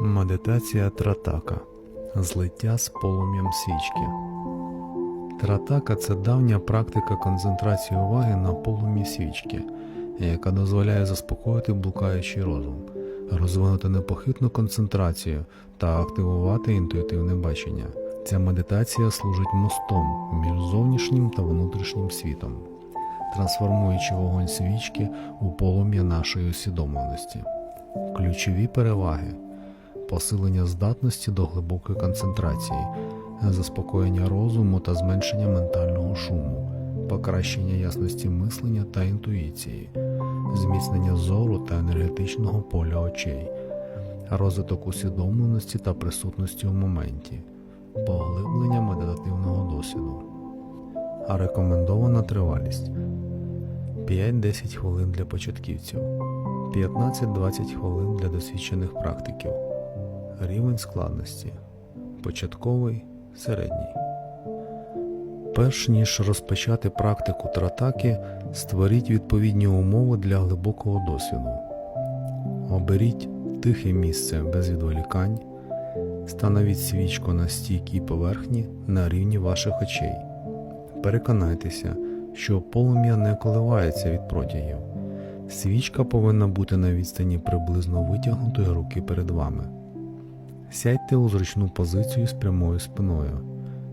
Медитація тратака. Злиття з полум'ям свічки. Тратака це давня практика концентрації уваги на полум'ї свічки, яка дозволяє заспокоїти блукаючий розум, розвинути непохитну концентрацію та активувати інтуїтивне бачення. Ця медитація служить мостом між зовнішнім та внутрішнім світом, трансформуючи вогонь свічки у полум'я нашої усвідомленості. Ключові переваги посилення здатності до глибокої концентрації, заспокоєння розуму та зменшення ментального шуму, покращення ясності мислення та інтуїції, зміцнення зору та енергетичного поля очей, розвиток усвідомленості та присутності у моменті, поглиблення медитативного досвіду. А рекомендована тривалість 5-10 хвилин для початківців, 15-20 хвилин для досвідчених практиків. Рівень складності початковий середній. Перш ніж розпочати практику тратаки, створіть відповідні умови для глибокого досвіду. Оберіть тихе місце без відволікань, становіть свічку на стійкій поверхні на рівні ваших очей. Переконайтеся, що полум'я не коливається від протягів. Свічка повинна бути на відстані приблизно витягнутої руки перед вами. Сядьте у зручну позицію з прямою спиною.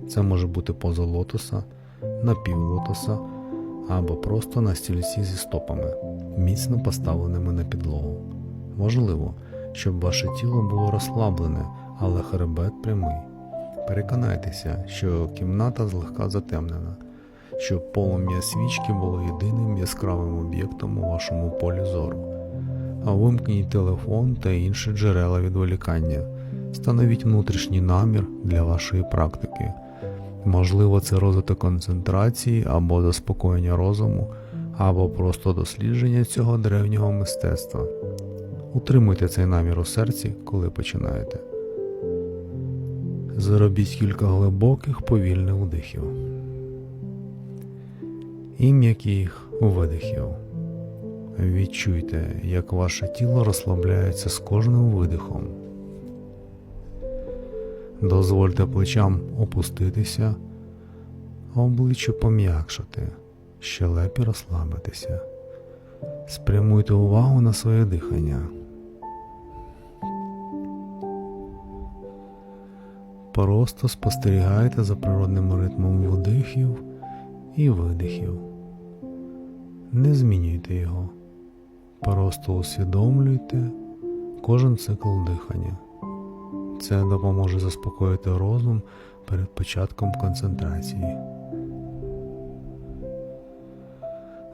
Це може бути поза лотоса, напівлотоса або просто на стільці зі стопами, міцно поставленими на підлогу. Важливо, щоб ваше тіло було розслаблене, але хребет прямий. Переконайтеся, що кімната злегка затемнена, щоб полум'я свічки було єдиним яскравим об'єктом у вашому полі зору. А вимкніть телефон та інші джерела відволікання. Становіть внутрішній намір для вашої практики. Можливо, це розвиток концентрації або заспокоєння розуму, або просто дослідження цього древнього мистецтва. Утримуйте цей намір у серці, коли починаєте. Зробіть кілька глибоких повільних вдихів і м'яких видихів. Відчуйте, як ваше тіло розслабляється з кожним видихом. Дозвольте плечам опуститися, обличчю пом'якшати, щелепі розслабитися. Спрямуйте увагу на своє дихання. Просто спостерігайте за природним ритмом вдихів і видихів. Не змінюйте його. Просто усвідомлюйте кожен цикл дихання. Це допоможе заспокоїти розум перед початком концентрації.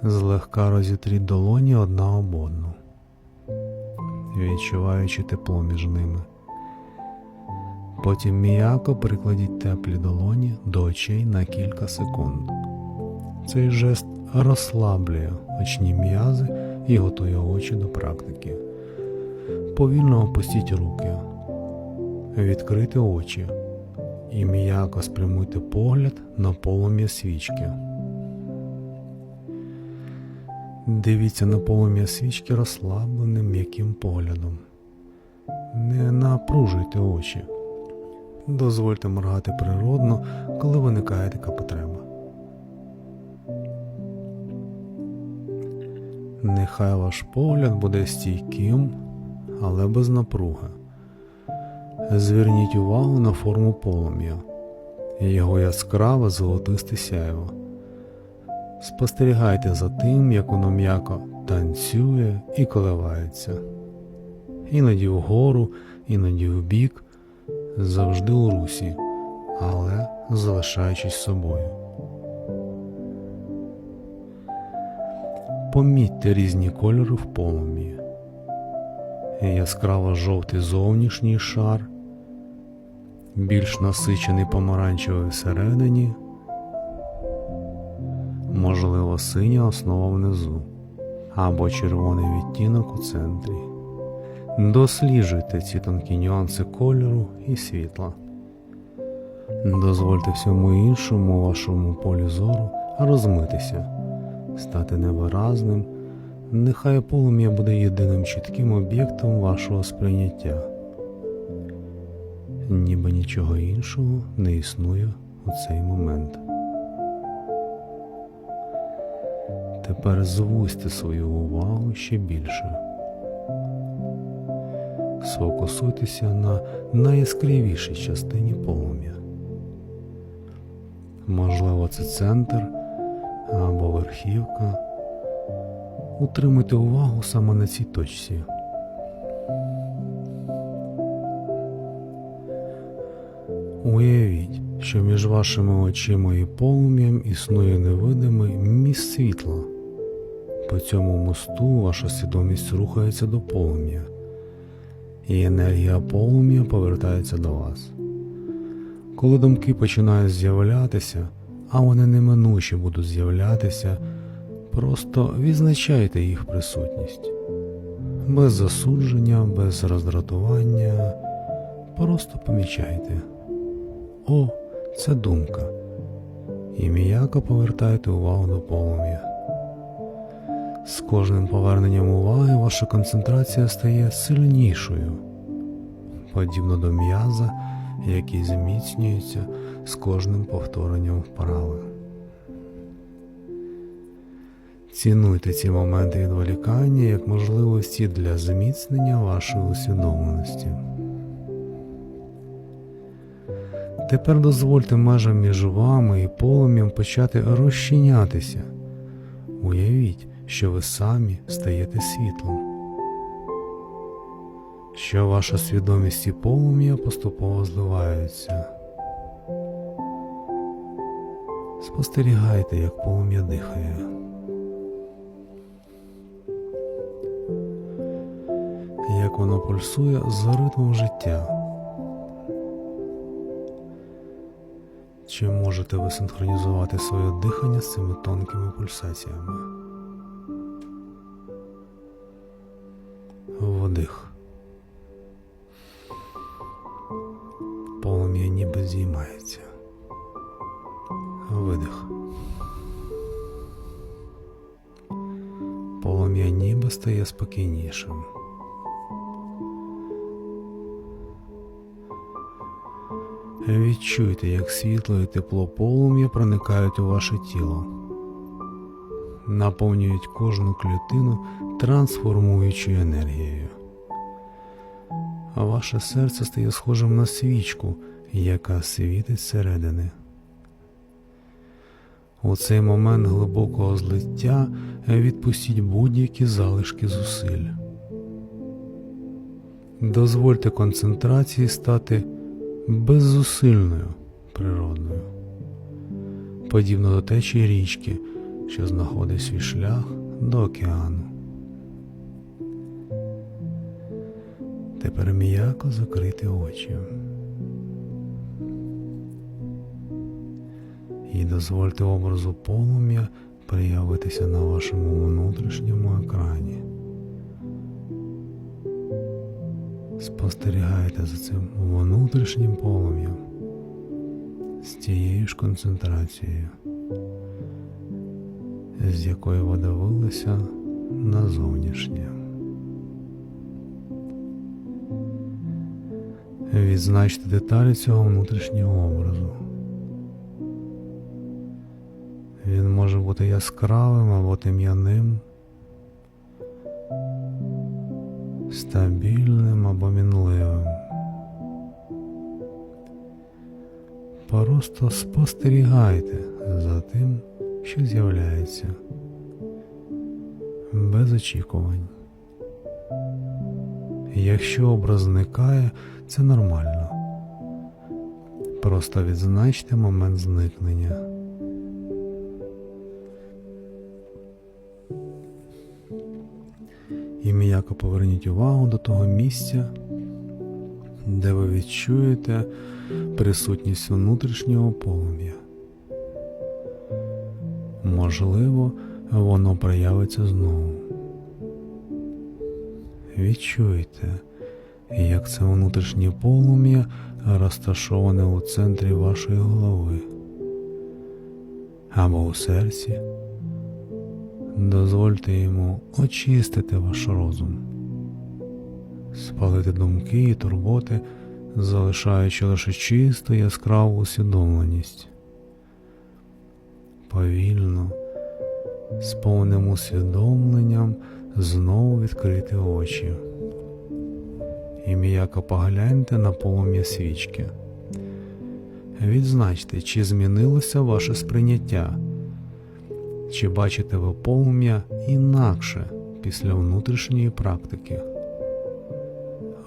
Злегка розітріть долоні одна об одну, відчуваючи тепло між ними. Потім м'яко прикладіть теплі долоні до очей на кілька секунд. Цей жест розслаблює очні м'язи і готує очі до практики. Повільно опустіть руки відкрити очі і м'яко спрямуйте погляд на полум'я свічки. Дивіться на полум'я свічки розслабленим м'яким поглядом. Не напружуйте очі. Дозвольте моргати природно, коли виникає така потреба. Нехай ваш погляд буде стійким, але без напруги. Зверніть увагу на форму полум'я, його яскраве золотисте сяйво. Спостерігайте за тим, як воно м'яко танцює і коливається. Іноді вгору, іноді вбік, завжди у русі, але залишаючись собою. Помітьте різні кольори в полум'ї. Яскраво жовтий зовнішній шар, більш насичений помаранчевий всередині, можливо, синя основа внизу або червоний відтінок у центрі. Досліджуйте ці тонкі нюанси кольору і світла. Дозвольте всьому іншому вашому полі зору розмитися, стати невиразним. Нехай полум'я буде єдиним чітким об'єктом вашого сприйняття. Ніби нічого іншого не існує у цей момент. Тепер звузьте свою увагу ще більше. Сфокусуйтеся на найяскравішій частині полум'я. Можливо, це центр або верхівка. Утримуйте увагу саме на цій точці. Уявіть, що між вашими очима і полум'ям існує невидимий міст світла. По цьому мосту ваша свідомість рухається до полум'я, і енергія полум'я повертається до вас. Коли думки починають з'являтися, а вони неминуче будуть з'являтися, просто відзначайте їх присутність. Без засудження, без роздратування, просто помічайте. О, це думка. І м'яко повертайте увагу до полум'я. З кожним поверненням уваги ваша концентрація стає сильнішою, подібно до м'яза, який зміцнюється з кожним повторенням вправи. Цінуйте ці моменти відволікання як можливості для зміцнення вашої усвідомленості. Тепер дозвольте межам між вами і полум'ям почати розчинятися. Уявіть, що ви самі стаєте світлом, що ваша свідомість і полум'я поступово зливаються. Спостерігайте, як полум'я дихає. Як воно пульсує з ритмом життя. Чи можете ви синхронізувати своє дихання з цими тонкими пульсаціями? Вдих. Полум'я ніби здіймається. Видих. Полум'я ніби стає спокійнішим. Відчуйте, як світло і тепло полум'я проникають у ваше тіло, наповнюють кожну клітину трансформуючою енергією. Ваше серце стає схожим на свічку, яка світить зсередини. У цей момент глибокого злиття відпустіть будь-які залишки зусиль. Дозвольте концентрації стати беззусильною природною, подібно до течії річки, що знаходить свій шлях до океану. Тепер м'яко закрити очі. І дозвольте образу полум'я проявитися на вашому внутрішньому екрані. Спостерігайте за цим внутрішнім полум'ям з тією ж концентрацією, з якої ви дивилися на зовнішнє. Відзначте деталі цього внутрішнього образу. Він може бути яскравим або тем'яним, стабільним або мінливим. Просто спостерігайте за тим, що з'являється, без очікувань. Якщо образ зникає, це нормально. Просто відзначте момент зникнення. І м'яко поверніть увагу до того місця, де ви відчуєте присутність внутрішнього полум'я. Можливо, воно проявиться знову. Відчуйте, як це внутрішнє полум'я розташоване у центрі вашої голови або у серці. Дозвольте йому очистити ваш розум, спалити думки і турботи, залишаючи лише чисту яскраву усвідомленість. Повільно, з повним усвідомленням знову відкрити очі і м'яко погляньте на полум'я свічки. Відзначте, чи змінилося ваше сприйняття, чи бачите ви полум'я інакше після внутрішньої практики.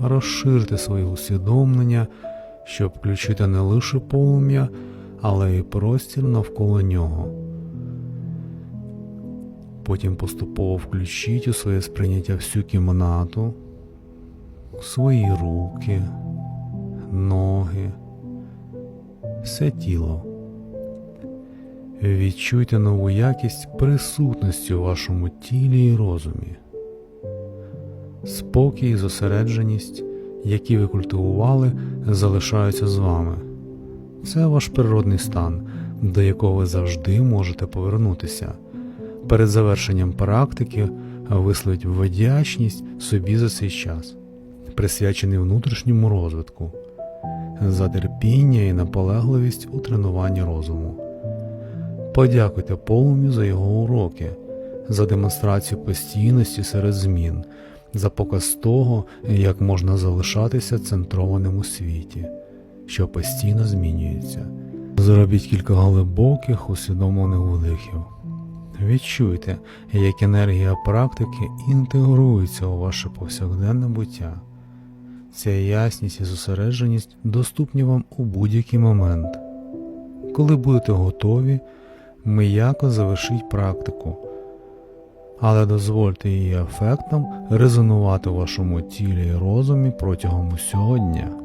Розширте своє усвідомлення, щоб включити не лише полум'я, але й простір навколо нього. Потім поступово включіть у своє сприйняття всю кімнату, свої руки, ноги, все тіло. Відчуйте нову якість присутності у вашому тілі і розумі. Спокій і зосередженість, які ви культивували, залишаються з вами. Це ваш природний стан, до якого ви завжди можете повернутися. Перед завершенням практики висловіть вдячність собі за цей час, присвячений внутрішньому розвитку, за терпіння і наполегливість у тренуванні розуму. Подякуйте полум'ю за його уроки, за демонстрацію постійності серед змін, за показ того, як можна залишатися центрованим у світі, що постійно змінюється. Зробіть кілька глибоких усвідомлених вдихів. Відчуйте, як енергія практики інтегрується у ваше повсякденне буття. Ця ясність і зосередженість доступні вам у будь-який момент. Коли будете готові, м'яко завершіть практику, але дозвольте її ефектам резонувати у вашому тілі і розумі протягом усього дня.